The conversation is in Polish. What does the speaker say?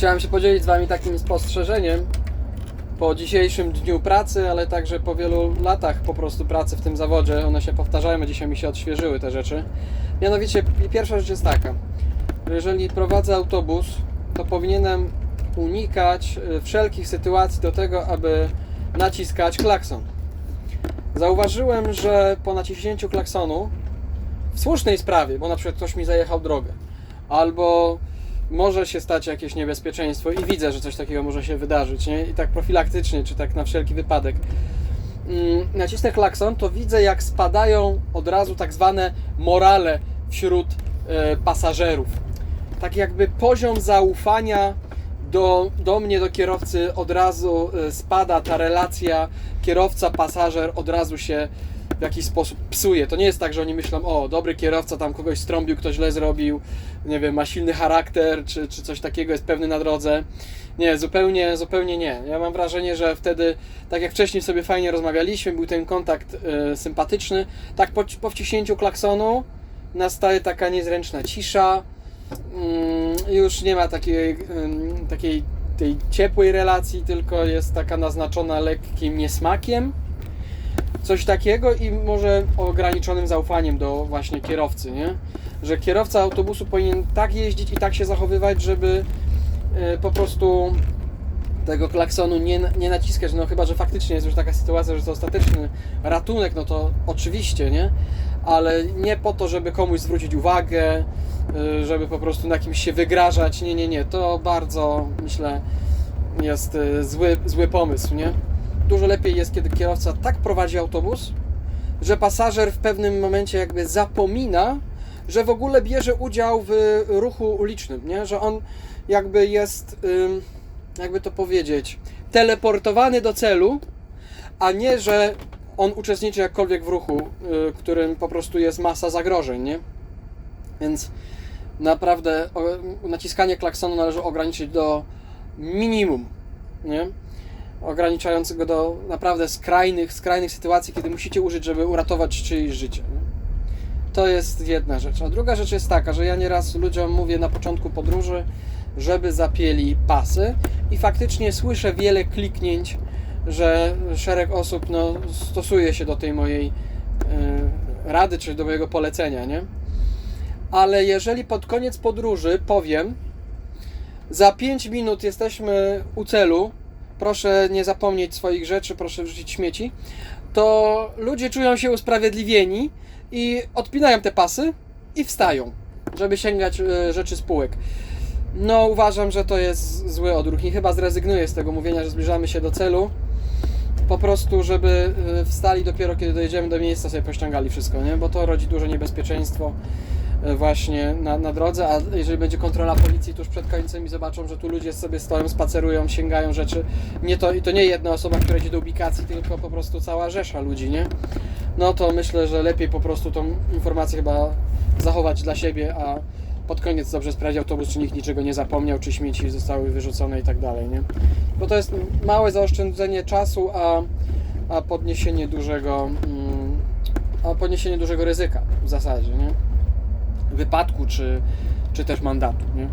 Chciałem się podzielić z Wami takim spostrzeżeniem po dzisiejszym dniu pracy, ale także po wielu latach po prostu pracy w tym zawodzie. One się powtarzają, dzisiaj mi się odświeżyły te rzeczy. Mianowicie pierwsza rzecz jest taka. że Jeżeli prowadzę autobus, to powinienem unikać y, wszelkich sytuacji do tego, aby naciskać klakson. Zauważyłem, że po naciśnięciu klaksonu w słusznej sprawie, bo na przykład ktoś mi zajechał drogę, albo może się stać jakieś niebezpieczeństwo i widzę, że coś takiego może się wydarzyć, nie? I tak profilaktycznie, czy tak na wszelki wypadek. Mm, nacisnę klakson, to widzę jak spadają od razu tak zwane morale wśród e, pasażerów. Tak jakby poziom zaufania do, do mnie, do kierowcy od razu e, spada, ta relacja kierowca-pasażer od razu się w jakiś sposób psuje. To nie jest tak, że oni myślą, o, dobry kierowca tam kogoś strąbił, ktoś źle zrobił, nie wiem, ma silny charakter, czy, czy coś takiego, jest pewny na drodze. Nie, zupełnie, zupełnie nie. Ja mam wrażenie, że wtedy, tak jak wcześniej sobie fajnie rozmawialiśmy, był ten kontakt e, sympatyczny, tak po, po wciśnięciu klaksonu nastaje taka niezręczna cisza, mm, już nie ma takiej, ym, takiej tej ciepłej relacji, tylko jest taka naznaczona lekkim niesmakiem. Coś takiego i może ograniczonym zaufaniem do właśnie kierowcy, nie? Że kierowca autobusu powinien tak jeździć i tak się zachowywać, żeby y, po prostu tego klaksonu nie, nie naciskać, no chyba, że faktycznie jest już taka sytuacja, że to ostateczny ratunek, no to oczywiście, nie? Ale nie po to, żeby komuś zwrócić uwagę, y, żeby po prostu na kimś się wygrażać, nie, nie, nie, to bardzo, myślę, jest y, zły, zły pomysł, nie? Dużo lepiej jest, kiedy kierowca tak prowadzi autobus, że pasażer w pewnym momencie jakby zapomina, że w ogóle bierze udział w ruchu ulicznym, nie? Że on jakby jest, jakby to powiedzieć, teleportowany do celu, a nie, że on uczestniczy jakkolwiek w ruchu, y, którym po prostu jest masa zagrożeń, nie? Więc naprawdę naciskanie klaksonu należy ograniczyć do minimum, nie? Ograniczającego do naprawdę skrajnych, skrajnych sytuacji, kiedy musicie użyć, żeby uratować czyjeś życie. To jest jedna rzecz. A druga rzecz jest taka, że ja nieraz ludziom mówię na początku podróży, żeby zapięli pasy i faktycznie słyszę wiele kliknięć, że szereg osób no, stosuje się do tej mojej y, rady, czy do mojego polecenia, nie? Ale jeżeli pod koniec podróży powiem, za 5 minut jesteśmy u celu, proszę nie zapomnieć swoich rzeczy, proszę wrzucić śmieci, to ludzie czują się usprawiedliwieni i odpinają te pasy i wstają, żeby sięgać e, rzeczy spółek. No, uważam, że to jest zły odruch i chyba zrezygnuję z tego mówienia, że zbliżamy się do celu. Po prostu, żeby e, wstali dopiero kiedy dojedziemy do miejsca, sobie pościągali wszystko, nie? Bo to rodzi duże niebezpieczeństwo właśnie na, na drodze, a jeżeli będzie kontrola policji tuż przed końcem i zobaczą, że tu ludzie sobie stoją, spacerują, sięgają rzeczy, nie to, i to nie jedna osoba, która idzie do ubikacji, tylko po prostu cała rzesza ludzi, nie? No to myślę, że lepiej po prostu tą informację chyba zachować dla siebie, a pod koniec dobrze sprawdzić autobus, czy nikt niczego nie zapomniał, czy śmieci zostały wyrzucone i tak dalej, nie? Bo to jest małe zaoszczędzenie czasu, a, a podniesienie dużego mm, a podniesienie dużego ryzyka w zasadzie, nie? Wypadku czy, czy też mandatu, nie?